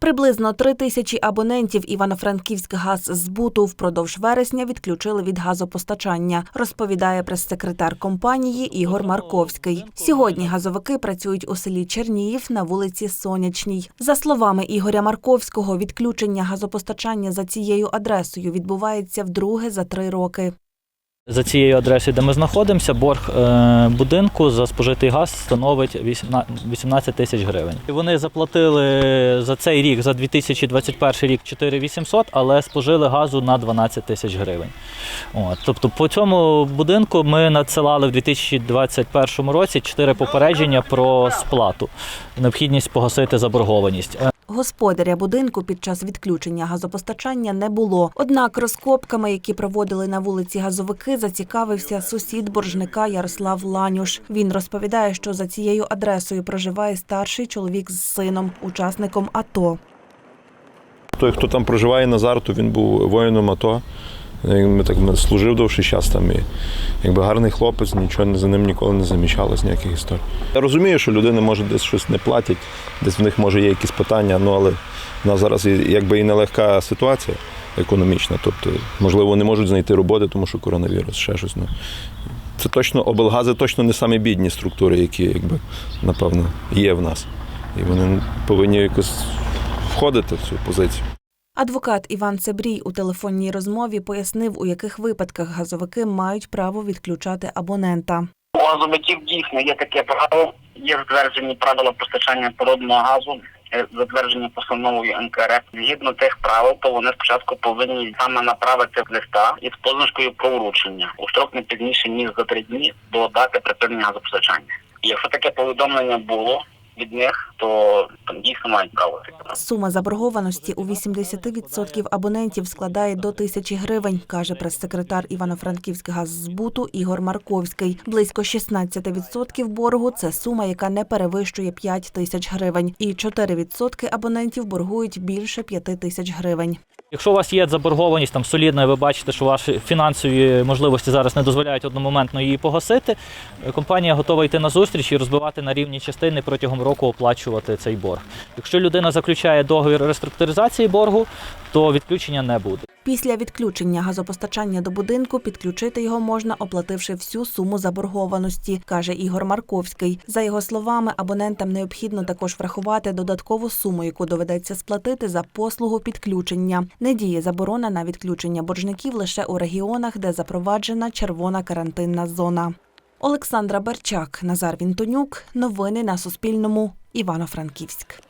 Приблизно три тисячі абонентів Івано-Франківськ газ збуту впродовж вересня відключили від газопостачання, розповідає прес-секретар компанії Ігор Марковський. Сьогодні газовики працюють у селі Черніїв на вулиці Сонячній. За словами Ігоря Марковського, відключення газопостачання за цією адресою відбувається вдруге за три роки. За цією адресою, де ми знаходимося, борг е, будинку за спожитий газ становить 18 18 тисяч гривень. І Вони заплатили за цей рік, за 2021 рік 4800, але спожили газу на 12 тисяч гривень. От, тобто по цьому будинку ми надсилали в 2021 році 4 попередження про сплату, необхідність погасити заборгованість. Господаря будинку під час відключення газопостачання не було. Однак розкопками, які проводили на вулиці газовики, зацікавився сусід боржника Ярослав Ланюш. Він розповідає, що за цією адресою проживає старший чоловік з сином, учасником АТО. Той, хто там проживає Назар, то він був воїном АТО. Ми так служив довший час там і якби гарний хлопець, нічого за ним ніколи не замічалось, ніяких історій. Я розумію, що людина може десь щось не платять, десь в них може є якісь питання, ну але в нас зараз якби і нелегка ситуація економічна. Тобто, можливо, не можуть знайти роботи, тому що коронавірус, ще щось. Ну. Це точно облгази точно не самі бідні структури, які якби, напевно, є в нас. І вони повинні якось входити в цю позицію. Адвокат Іван Цебрій у телефонній розмові пояснив, у яких випадках газовики мають право відключати абонента. У газовиків дійсно є таке право, є затверджені правила постачання природного газу, е, затверджені постановою НКРФ. Згідно тих правил, то вони спочатку повинні саме направити в листа із позначкою про вручення у строк не пізніше ніж за три дні до дати припинення газопостачання. Якщо таке повідомлення було від них, то там дійсно мають право. Сума заборгованості у 80% абонентів складає до тисячі гривень, каже прес-секретар Івано-Франківськ газзбуту Ігор Марковський. Близько 16% боргу це сума, яка не перевищує 5 тисяч гривень, і 4% абонентів боргують більше 5 тисяч гривень. Якщо у вас є заборгованість там солідна, ви бачите, що ваші фінансові можливості зараз не дозволяють одномоментно її погасити, е, компанія готова йти на зустріч і розбивати на рівні частини протягом року оплачувати цей борг. Якщо людина заключає договір реструктуризації боргу, то відключення не буде. Після відключення газопостачання до будинку підключити його можна, оплативши всю суму заборгованості, каже Ігор Марковський. За його словами, абонентам необхідно також врахувати додаткову суму, яку доведеться сплатити за послугу підключення. Не діє заборона на відключення боржників лише у регіонах, де запроваджена червона карантинна зона. Олександра Берчак, Назар Вінтонюк. Новини на Суспільному. Івано-Франківськ.